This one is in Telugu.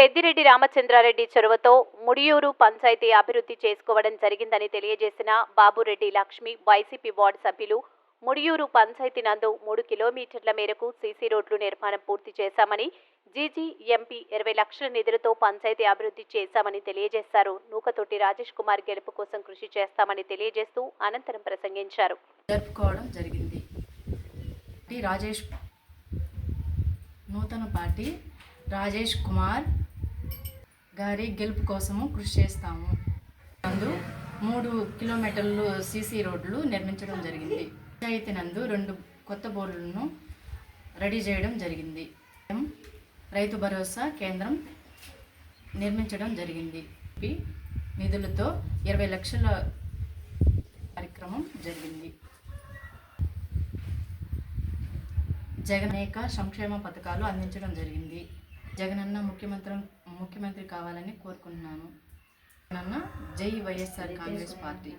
పెద్దిరెడ్డి రామచంద్రారెడ్డి చొరవతో ముడియూరు పంచాయతీ అభివృద్ధి చేసుకోవడం జరిగిందని తెలియజేసిన బాబురెడ్డి లక్ష్మి వైసీపీ వార్డు సభ్యులు ముడియూరు పంచాయతీ నందు మూడు కిలోమీటర్ల మేరకు సీసీ రోడ్లు నిర్మాణం పూర్తి చేశామని జీజీ ఎంపీ ఇరవై లక్షల నిధులతో పంచాయతీ అభివృద్ధి చేశామని తెలియజేశారు. నూకతోటి రాజేష్ కుమార్ గెలుపు కోసం కృషి చేస్తామని తెలియజేస్తూ అనంతరం ప్రసంగించారు. జరుపుకోవడం జరిగింది. రాజేష్ నూతన పార్టీ రాజేష్ కుమార్ గారి గెలుపు కోసము కృషి చేస్తాము. నందు మూడు కిలోమీటర్లు సీసీ రోడ్లు నిర్మించడం జరిగింది. పంచాయతీ నందు రెండు కొత్త బోర్డులను రెడీ చేయడం జరిగింది. రైతు భరోసా కేంద్రం నిర్మించడం జరిగింది. నిధులతో ఇరవై లక్షల కార్యక్రమం జరిగింది. జగన్ సంక్షేమ పథకాలు అందించడం జరిగింది. జగనన్న ముఖ్యమంత్రి ముఖ్యమంత్రి కావాలని కోరుకుంటున్నాను. నన్న జై వైఎస్ఆర్ కాంగ్రెస్ పార్టీ.